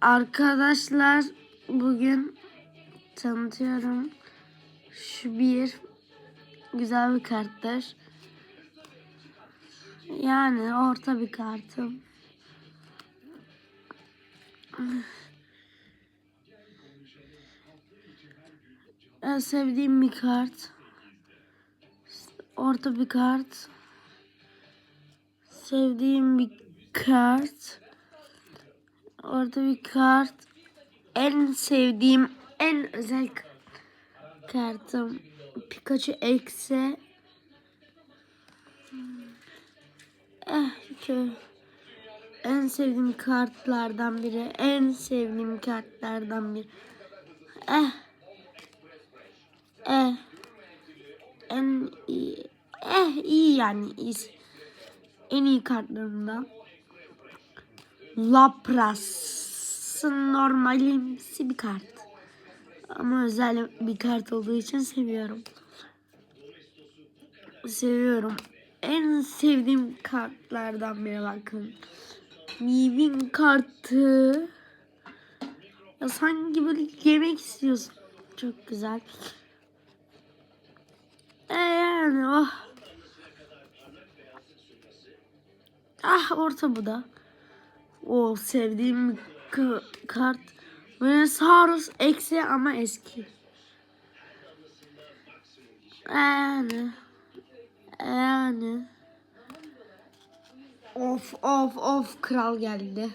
Arkadaşlar bugün tanıtıyorum. Şu bir güzel bir karttır. Yani orta bir kartım. En sevdiğim bir kart. Orta bir kart. Sevdiğim bir kart. Orada bir kart. En sevdiğim, en özel kartım. Pikachu eksi. Eh, şu. En sevdiğim kartlardan biri. En sevdiğim kartlardan biri. Eh. Eh. En iyi. Eh iyi yani. En iyi kartlarımdan. Lapras'ın normalimsi bir kart. Ama özel bir kart olduğu için seviyorum. Seviyorum. En sevdiğim kartlardan biri bakın. Mivin kartı. Ya sanki böyle yemek istiyorsun. Çok güzel. E yani oh. Ah orta bu da. O sevdiğim kart. Venusaurus eksi ama eski. Yani. Yani. Of of of kral geldi.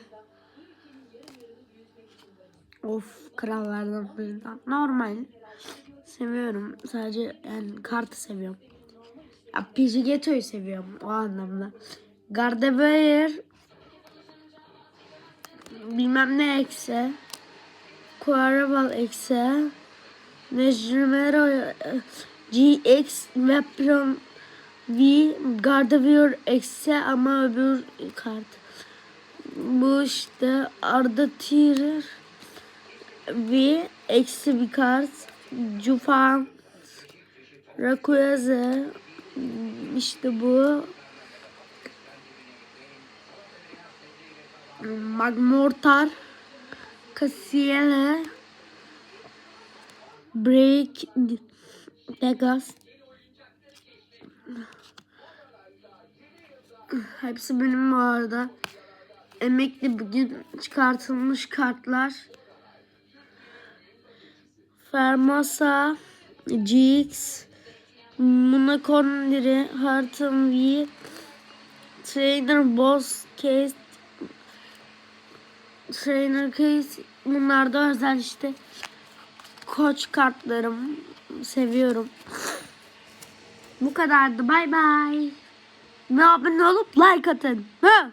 Of krallardan birinden. Normal. Seviyorum. Sadece yani kartı seviyorum. Ya Pidgeotto'yu seviyorum o anlamda. Gardevoir bilmem ne eksi. Quarabal eksi. Nejrimero e, GX Vepron V Gardevoir eksi ama öbür kart. Bu işte Arda Tirer V eksi bir kart. Cufan Rayquaza işte bu Magmortar Cassiele Break Degas Hepsi benim bu arada. Emekli bugün çıkartılmış kartlar. Fermasa GX Munakonleri Harton V Trainer Boss Case Trainer Case bunlar da özel işte koç kartlarım seviyorum. Bu kadardı. Bay bay. Ve abone olup like atın. Ha?